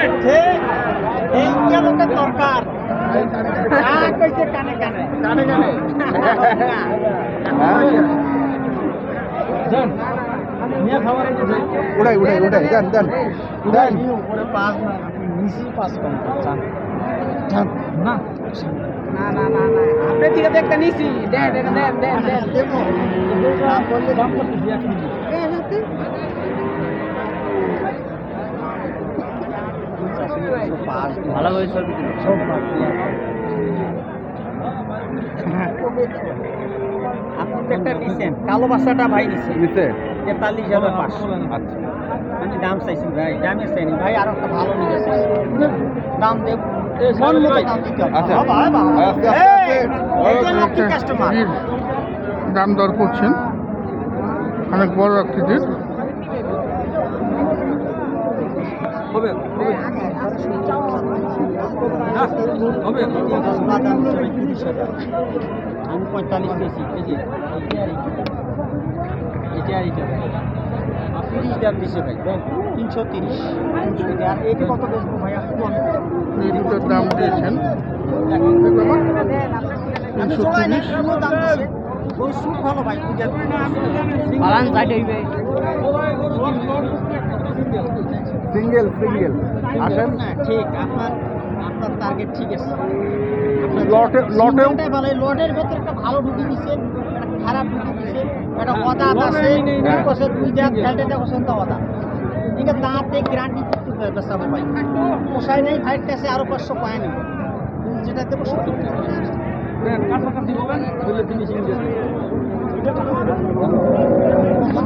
এই লোকের দরকার। আহ, কইছে কানে কানে। কানে কানে। উড়াই উড়াই উড়াই দেন দেন দেন উপরে পাস না নিচে পাস কম চান না। না না না না। আপনি থেকে দেখতে নিছি। দেন দেন দেন দেন দেন। দেবো। দাম বললে দাম করতেছি এক ভালো করে সব আপনি তো একটা নিছেন। কালো বাচ্চাটা ভাই নিছেন নিচে তেতাল্লিশ হাজার পাঁচশো। আচ্ছা। আমি দাম চাইছি ভাই দামে চাইনি। ভাই আর একটা ভালো নিয়ে চাইছি দাম দেব মন মতো দাম দিতে হবে। আচ্ছা। দাম দর করছেন। অনেক বড় আকৃতির। হবে হবে। হবে। আমি পঁয়তাল্লিশ পেয়েছি কেজি এটা আর এটা। তিরিশ দাম দিছে ভাই তিনশো তিরিশ। আর এইটা কত বেচবো ভাই? আপনি বলেন। এই দুটোর দাম দিয়েছেন। তিনশো তিরিশ। ভালো ভাই বুঝে সিঙ্গেল সিঙ্গেল আসেন। না ঠিক আপনার আপনার টার্গেট ঠিক আছে। লটে লটেও ভালো লটের ভেতরে একটা ভালো ঢুকি দিছে খারাপ ঢুকি দিছে একটা অদা আছে বছর দুই দাঁত ফেলতে দেখো তো অদা। ঠিক আছে দাঁতে গ্যারান্টি করতে হবে ভাই। পোষায় নেই ফাইট কাছে আরও পাঁচশো পায় নেই যেটা দেবো সত্যি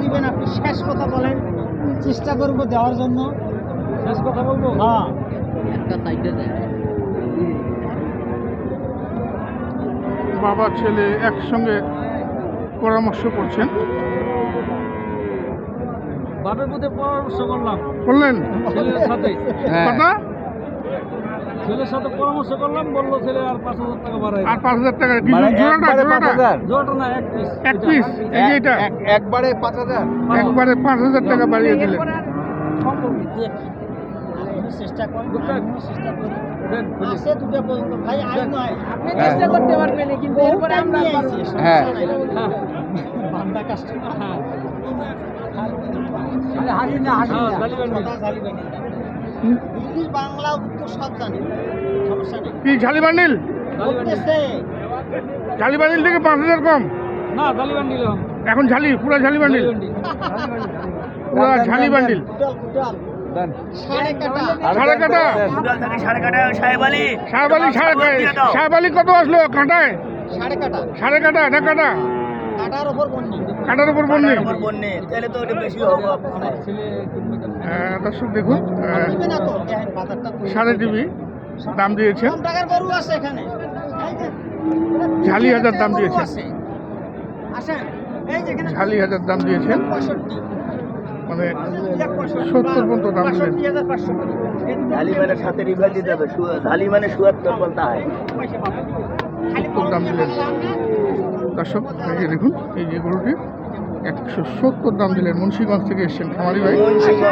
দিবেন আপনি শেষ কথা বলেন। চেষ্টা করব দেওয়ার জন্য। শেষ কথা বলব? হ্যাঁ। একটা সাইডে বাবা ছেলে একসঙ্গে পরামর্শ করছেন। বাপের মধ্যে পরামর্শ করলাম। করলেন? ছেলের সাথে। হ্যাঁ। কথা ছেলের সাথে পরামর্শ করলাম বলল ছেলে আর পাঁচ হাজার টাকা বাড়াই আর পাঁচ হাজার টাকা মানে জোড়াটা না এক পিস এক পিস এই যে এটা। একবারে পাঁচ হাজার? একবারে পাঁচ হাজার টাকা বাড়িয়ে দিলেন চেষ্টা করেন চেষ্টা করি। আছে দুটো পর্যন্ত ভাই আই নয়। আপনি হ্যাঁ। চেষ্টা করতে পারবেন কিন্তু এরপরে আমরা হ্যাঁ। হ্যাঁ। বান্দা কাস্টমার হ্যাঁ। হারি না হারি হ্যাঁ, না বাংলা উত্তর সব জানি। সমস্যা নেই। কি ঝালি বান্ডিল? বলতেছে ঝালি বান্ডিল থেকে পাঁচ হাজার কম? না এখন ঝালি পুরো ঝালি বান্ডিল? পুরো ঝালি বান্ডিল? কুটাল কুটাল দেন। সাড়ে কাটা। সাড়ে সাহেবালি কত আসলো? কাঁটায়? সাড়ে কাটা। সাড়ে কাটা না কাটা? কাটার ওপর বন্যি। কাটার উপর বন্যে? তাহলে তো ওটা বেশি হবে কেন? দর্শক দেখুন সাড়ে টিভি দাম দিয়েছে। টাকার গরু আছে এখানে। ঝালি হাজার দাম দিয়েছে। আছে। আসেন। এই যে ঝালি হাজার দাম দিয়েছেন পঁয়ষট্টি। মানে এক পঁয়ষট্টি, সত্তর পর্যন্ত দাম দুটো ঝালিমানের সাথে রিভার দিতে হবে ঝালি মানে সুয়াত্তর হয় পাবেন। দাম দিলেন। দর্শক এই যে দেখুন এই যে গরুটি একশো সত্তর দাম দিলেন মুন্সিগঞ্জ থেকে এসছেন খামারি ভাই।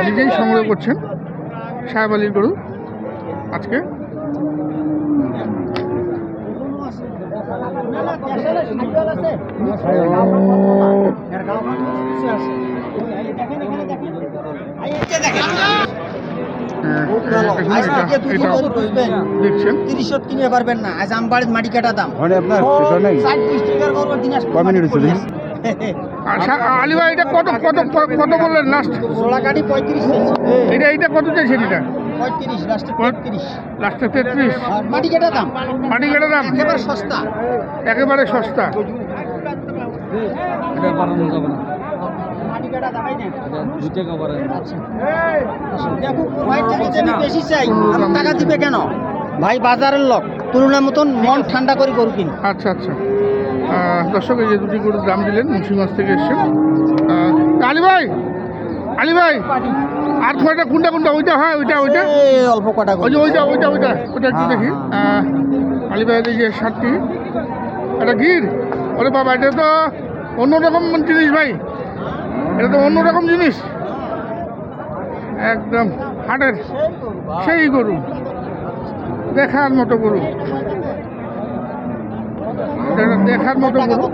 নিজেই সংগ্রহ করছেন সাহেব আলীর গরু আজকে। আছে। দেখছেন? তিরিশত কিনে পারবেন না। আজ আমবাড়ির মাটি কাটা দাম। মানে আপনার আলী ভাই এটা কত কত কত বললেন লাস্ট পঁয়ত্রিশ এটা এইটা কত চাইছেন এটা? পঁয়ত্রিশ লাস্টে পঁয়ত্রিশ লাস্টে তেত্রিশ। মাটি কাটা দাম? মাটি কাটা দাম? একেবারে সস্তা। একেবারে সস্তা। এটা বাড়ানো যাবে না। দুই টাকা আচ্ছা। দেখো ভাই থেকে যে বেশি চাই। টাকা দিবে কেন? ভাই বাজারের লোক তুলনার মতন মন ঠান্ডা করে গরু কিনি আচ্ছা আচ্ছা। দর্শক এই যে দুটি গরুর দাম দিলেন মুন্সিগঞ্জ থেকে আহ, আলী ভাই আলী ভাই আর কয়টা কোনটা কোনটা? ওইটা হ্যাঁ ওইটা ওইটা। অল্প কটা ওই যে ওইটা ওইটা ওইটা ওইটা একটু হ্যাঁ, দেখি। আহ, আলী ভাই এই যে শার্টটি এটা গির। ওরে বাবা এটা তো অন্যরকম জিনিস ভাই। এটা তো অন্যরকম জিনিস। একদম হাটের সেই গরু। দেখার মতো গরু। দেখার মতো গরু।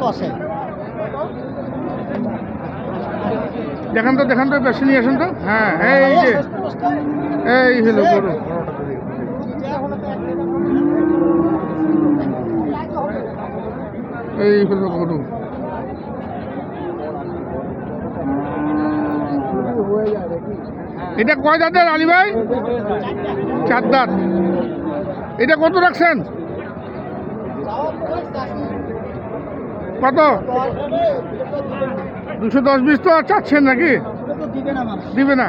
দেখান তো দেখান তো বেশি নিয়ে আসেন তো। হ্যাঁ এই যে এই হলো গরু। এই হলো গরু। এটা কয় দাঁতের আলী ভাই? চার দাঁত। এটা কত রাখছেন? কত? দুশো দশ বিশ তো চাচ্ছেন নাকি? দিবে না।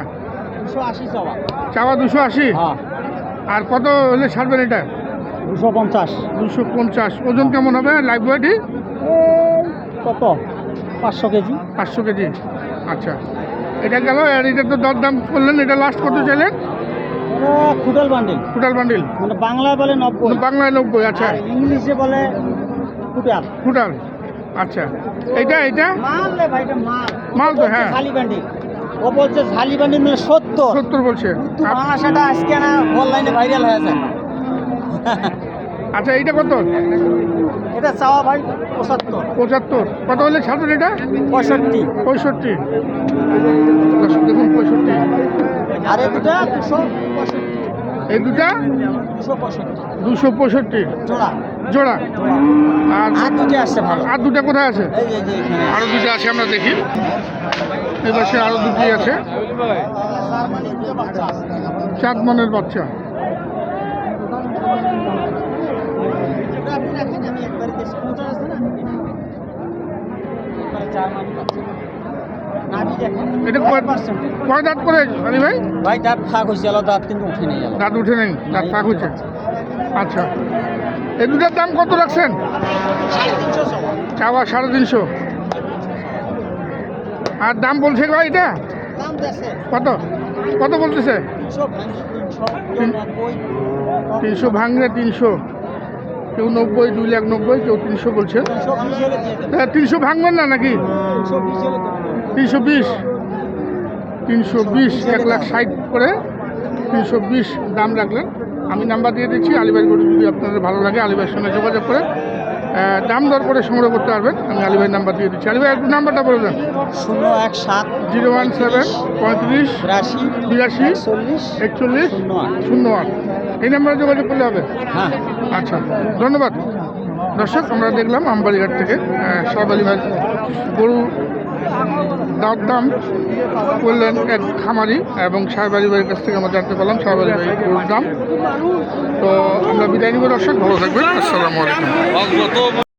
চাওয়া দুশো আশি? হ্যাঁ। আর কত হলে ছাড়বেন এটা? দুশো পঞ্চাশ। দুশো পঞ্চাশ। ওজন কেমন হবে? লাইফ বয়টি কত? পাঁচশো কেজি। পাঁচশো কেজি। আচ্ছা। এটা গেল আর এটা তো দরদাম করলেন এটা লাস্ট কত চাইলেন? খুদাল বান্ডিল ফুটাল বান্ডিল মানে বাংলায় বলে নব্বই। বাংলায় নব্বই আচ্ছা। ইংলিশে বলে ফুটাল ফুটাল আচ্ছা। এইটা এইটা? মাল রে ভাই এটা মাল। মাল তো, হ্যাঁ। ঝালি বান্ডিল ও বলছে ঝালি বান্ডিল মানে সত্তর। সত্তর বলছে। কিন্তু বাংলাশাটা আজকে না অনলাইনে ভাইরাল হয়েছে। আচ্ছা এইটা কত? এটা চাওয়া ভাই পঁচাত্তর। পঁচাত্তর। কত হলে ছাড়বেন এটা? পঁয়ষট্টি। পঁয়ষট্টি। দেখুন পঁয়ষট্টি। আর এই দুটা দুশো এই দুটা? দুশো পঁয়ষট্টি। জোড়া। জোড়া। আর আর দুটো ভালো। আর দুটা কোথায় আছে? এই যে- যে এখানে। আরও দুটো আছে আমরা দেখি। এই পাশে আরও দুটি আছে। চাঁদ মনের বাচ্চা। আপনি রাখেন, আমি একবারে দেশি পৌঁছে আসছে না? একবারে চার মানি নাভি দেখেন, এটা কয় 100% কয় দাঁত করে আলি ভাই? ভাই দাঁত ফাঁক হয়েছে গেল দাঁত কিন্তু উঠে নিয়ে গেল দাঁত উঠে নেই দাঁত ফাঁক আচ্ছা। এই দুটার দাম কত রাখছেন? চাওয়া সাড়ে তিনশো। আর দাম বলছে ভাই এটা? কত? কত বলতেছে? তিনশো ভাঙলে তিনশো। কেউ নব্বই দুই লাখ নব্বই কেউ তিনশো দেবে তা তিনশো ভাঙবেন না নাকি? তিনশো বিশ। তিনশো বিশ এক লাখ ষাট করে তিনশো বিশ দাম রাখলেন। আমি নাম্বার দিয়ে দিচ্ছি আলিবাই গরু যদি আপনাদের ভালো লাগে আলিবাইয়ের সঙ্গে যোগাযোগ করে দাম দর করে সংগ্রহ করতে পারবেন। আমি আলিবাই নাম্বার দিয়ে দিচ্ছি। আলিবাই একটু নাম্বারটা বলে দেন। শূন্য এক সাত জিরো ওয়ান সেভেন পঁয়ত্রিশ বিরাশি বিরাশি চল্লিশ একচল্লিশ শূন্য আট। এই নাম্বারে যোগাযোগ করলে হবে? হ্যাঁ। আচ্ছা ধন্যবাদ। দর্শক আমরা দেখলাম আমবাড়িঘাট থেকে সাহেব আলী ভাই গরু দাম দাম করলেন এক খামারি এবং সাহেবালি ভাইয়ের কাছ থেকে আমরা জানতে পারলাম সাহেবালি ভাই গরুর দাম। তো আমরা বিদায় নিব দর্শক ভালো থাকবেন। আসসালামু আলাইকুম।